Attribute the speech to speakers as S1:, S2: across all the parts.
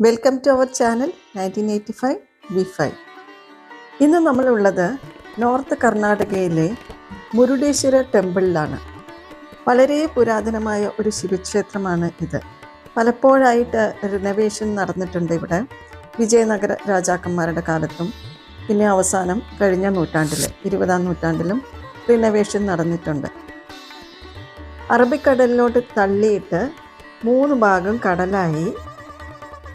S1: Welcome to our channel nineteen eighty five B five ഇന്ന് നമ്മളുള്ളത് north കർണാടകയിലെ മുരുടേശ്വര ടെമ്പിളിലാണ്. വളരെ പുരാതനമായ ഒരു ശിവക്ഷേത്രമാണ് ഇത്. പലപ്പോഴായിട്ട് റിനവേഷൻ നടന്നിട്ടുണ്ട് ഇവിടെ. വിജയനഗര രാജാക്കന്മാരുടെ കാലത്തും പിന്നെ അവസാനം കഴിഞ്ഞ നൂറ്റാണ്ടിൽ ഇരുപതാം നൂറ്റാണ്ടിലും റിനവേഷൻ നടന്നിട്ടുണ്ട്. അറബിക്കടലിലോട്ട് തള്ളിയിട്ട് മൂന്ന് ഭാഗം കടലായി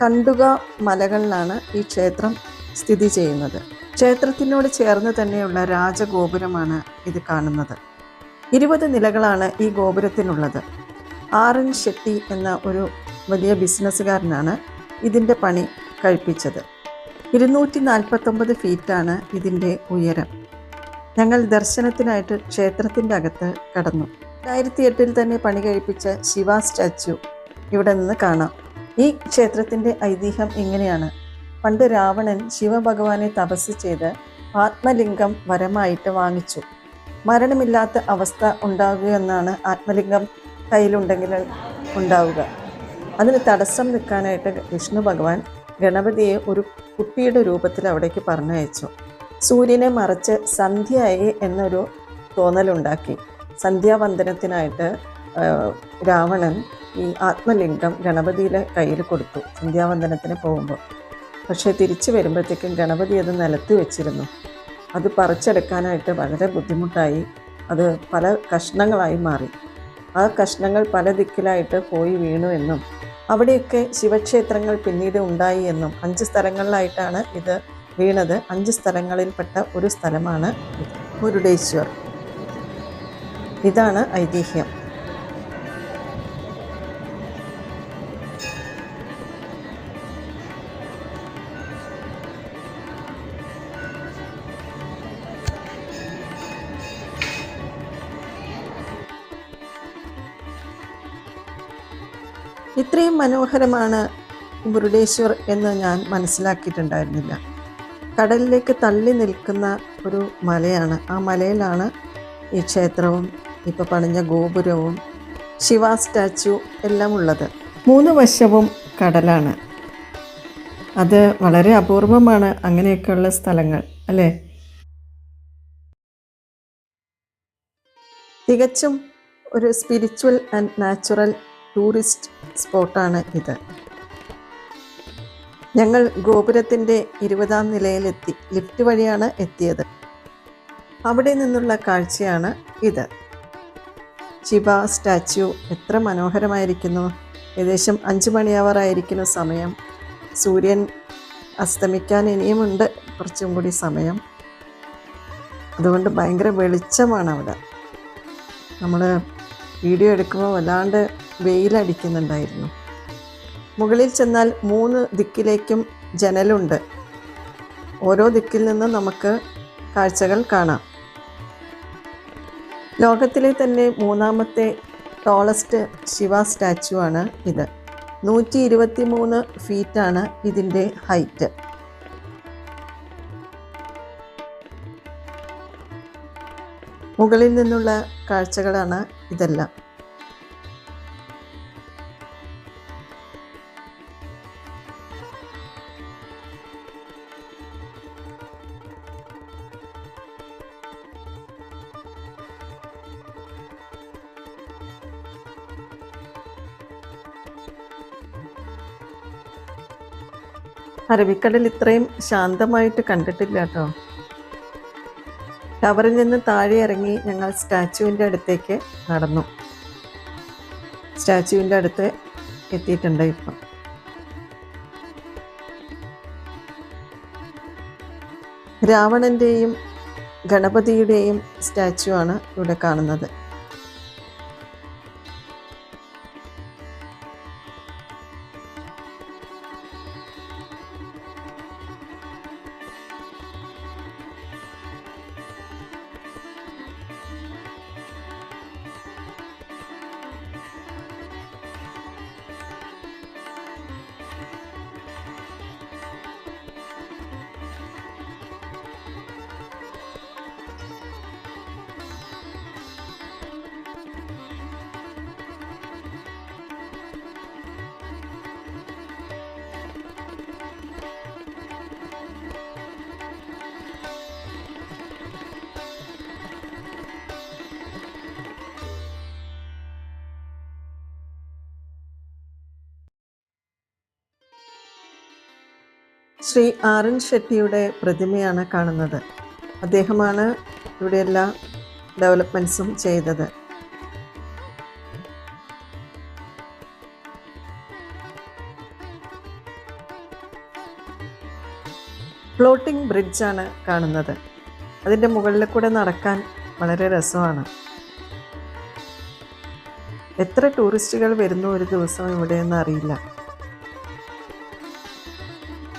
S1: കണ്ടുക മലകളിലാണ് ഈ ക്ഷേത്രം സ്ഥിതി ചെയ്യുന്നത്. ക്ഷേത്രത്തിനോട് ചേർന്ന് തന്നെയുള്ള രാജഗോപുരമാണ് ഇത് കാണുന്നത്. ഇരുപത് നിലകളാണ് ഈ ഗോപുരത്തിനുള്ളത്. ആർ എൻ ഷെട്ടി എന്ന ഒരു വലിയ ബിസിനസ്സുകാരനാണ് ഇതിന്റെ പണി കഴിപ്പിച്ചത്. ഇരുന്നൂറ്റി നാൽപ്പത്തൊമ്പത് ഫീറ്റാണ് ഇതിന്റെ ഉയരം. ഞങ്ങൾ ദർശനത്തിനായിട്ട് ക്ഷേത്രത്തിന്റെ അകത്ത് കടന്നു. രണ്ടായിരത്തി എട്ടിൽ തന്നെ പണി കഴിപ്പിച്ച ശിവ സ്റ്റാച്യു ഇവിടെ നിന്ന് കാണാം. ഈ ക്ഷേത്രത്തിന്റെ ഐതിഹ്യം ഇങ്ങനെയാണ് പണ്ട് രാവണൻ ശിവഭഗവാനെ തപസ് ചെയ്ത് ആത്മലിംഗം വരമായിട്ട് വാങ്ങിച്ചു. മരണമില്ലാത്ത അവസ്ഥ ഉണ്ടാകുകയെന്നാണ് ആത്മലിംഗം കയ്യിലുണ്ടെങ്കിൽ ഉണ്ടാവുക. അതിന് തടസ്സം നിൽക്കാനായിട്ട് വിഷ്ണു ഭഗവാൻ ഗണപതിയെ ഒരു കുട്ടിയുടെ രൂപത്തിൽ അവിടേക്ക് പറഞ്ഞയച്ചു. സൂര്യനെ മറച്ച് സന്ധ്യയായി എന്നൊരു തോന്നലുണ്ടാക്കി. സന്ധ്യാവന്ദനത്തിനായിട്ട് രാവണൻ ഈ ആത്മലിംഗം ഗണപതിയുടെ കയ്യിൽ കൊടുത്തു സന്ധ്യാവന്ദനത്തിന് പോകുമ്പോൾ. പക്ഷേ തിരിച്ചു വരുമ്പോഴത്തേക്കും ഗണപതി അത് നിലത്ത് വെച്ചിരുന്നു. അത് പറിച്ചെടുക്കാനായിട്ട് വളരെ ബുദ്ധിമുട്ടായി. അത് പല കഷ്ണങ്ങളായി മാറി. ആ കഷ്ണങ്ങൾ പല ദിക്കിലായിട്ട് പോയി വീണു എന്നും അവിടെയൊക്കെ ശിവക്ഷേത്രങ്ങൾ പിന്നീട് ഉണ്ടായി എന്നും അഞ്ച് സ്ഥലങ്ങളിലായിട്ടാണ് ഇത് വീണത്. അഞ്ച് സ്ഥലങ്ങളിൽപ്പെട്ട ഒരു സ്ഥലമാണ് മുരുടേശ്വർ. ഇതാണ് ഐതിഹ്യം. ഇത്രയും മനോഹരമാണ് മുരുടേശ്വർ എന്ന് ഞാൻ മനസ്സിലാക്കിയിട്ടുണ്ടായിരുന്നില്ല. കടലിലേക്ക് തള്ളി നിൽക്കുന്ന ഒരു മലയാണ്. ആ മലയിലാണ് ഈ ക്ഷേത്രവും ഇപ്പോൾ പണിഞ്ഞ ഗോപുരവും ശിവ സ്റ്റാച്ചു എല്ലാം ഉള്ളത്. മൂന്ന് വശവും കടലാണ്. അത് വളരെ അപൂർവമാണ് അങ്ങനെയൊക്കെയുള്ള സ്ഥലങ്ങൾ അല്ലേ? തികച്ചും ഒരു സ്പിരിച്വൽ ആൻഡ് നാച്ചുറൽ ടൂറിസ്റ്റ് സ്പോട്ടാണ് ഇത്. ഞങ്ങൾ ഗോപുരത്തിന്റെ ഇരുപതാം നിലയിലെത്തി ലിഫ്റ്റ് വഴിയാണ് എത്തിയത്. അവിടെ നിന്നുള്ള കാഴ്ചയാണ് ഇത്. ശിവ സ്റ്റാച്യു എത്ര മനോഹരമായിരിക്കുന്നു. ഏകദേശം അഞ്ച് മണിയാവാറായിരിക്കുന്ന സമയം. സൂര്യൻ അസ്തമിക്കാൻ ഇനിയുമുണ്ട് കുറച്ചും കൂടി സമയം. അതുകൊണ്ട് ഭയങ്കര വെളിച്ചമാണ് അവിടെ. നമ്മൾ വീഡിയോ എടുക്കുമ്പോൾ വല്ലാണ്ട് വെയിലടിക്കുന്നുണ്ടായിരുന്നു. മുകളിൽ ചെന്നാൽ മൂന്ന് ദിക്കിലേക്കും ജനലുണ്ട്. ഓരോ ദിക്കിൽ നിന്നും നമുക്ക് കാഴ്ചകൾ കാണാം. ലോകത്തിലെ തന്നെ മൂന്നാമത്തെ ടോളസ്റ്റ് ശിവ സ്റ്റാച്ചു ആണ് ഇത്. നൂറ്റി ഇരുപത്തി മൂന്ന് ഫീറ്റാണ് ഇതിന്റെ ഹൈറ്റ്. മുകളിൽ നിന്നുള്ള കാഴ്ചകളാണ് ഇതെല്ലാം. അരബിക്കടൽ ഇത്രയും ശാന്തമായിട്ട് കണ്ടിട്ടില്ല കേട്ടോ. ടവറിൽ നിന്ന് താഴെ ഇറങ്ങി ഞങ്ങൾ സ്റ്റാച്ചുവിന്റെ അടുത്തേക്ക് നടന്നു. സ്റ്റാച്ചുവിന്റെ അടുത്ത് എത്തിയിട്ടുണ്ട് ഇപ്പം. രാവണന്റെയും ഗണപതിയുടെയും സ്റ്റാച്ചു ആണ് ഇവിടെ കാണുന്നത്. ശ്രീ ആർ എൻ ഷെട്ടിയുടെ പ്രതിമയാണ് കാണുന്നത്. അദ്ദേഹമാണ് ഇവിടെ എല്ലാ ഡെവലപ്മെന്റ്സും ചെയ്തത്. ഫ്ലോട്ടിംഗ് ബ്രിഡ്ജാണ് കാണുന്നത്. അതിന്റെ മുകളിൽ കൂടെ നടക്കാൻ വളരെ രസമാണ്. എത്ര ടൂറിസ്റ്റുകൾ വരുന്നു ഒരു ദിവസം ഇവിടെയെന്ന് അറിയില്ല.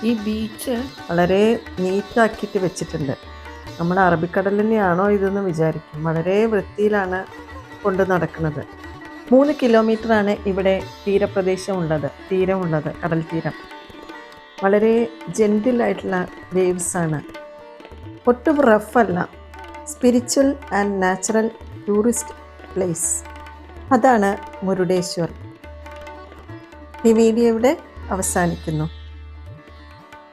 S1: ഈ ബീച്ച് വളരെ നീറ്റാക്കിയിട്ട് വെച്ചിട്ടുണ്ട്. നമ്മൾ അറബിക്കടൽ തന്നെയാണോ ഇതെന്ന് വിചാരിക്കും. വളരെ വൃത്തിയിലാണ് കൊണ്ട് നടക്കുന്നത്. മൂന്ന് കിലോമീറ്ററാണ് ഇവിടെ തീരപ്രദേശം ഉള്ളത് തീരമുള്ളത് കടൽ തീരം. വളരെ ജെന്റിലായിട്ടുള്ള വേവ്സാണ് ഒട്ടും റഫല്ല spiritual and natural tourist place അതാണ് മുരുടേശ്വർ. ഈ വീഡിയോ ഇവിടെ അവസാനിക്കുന്നു.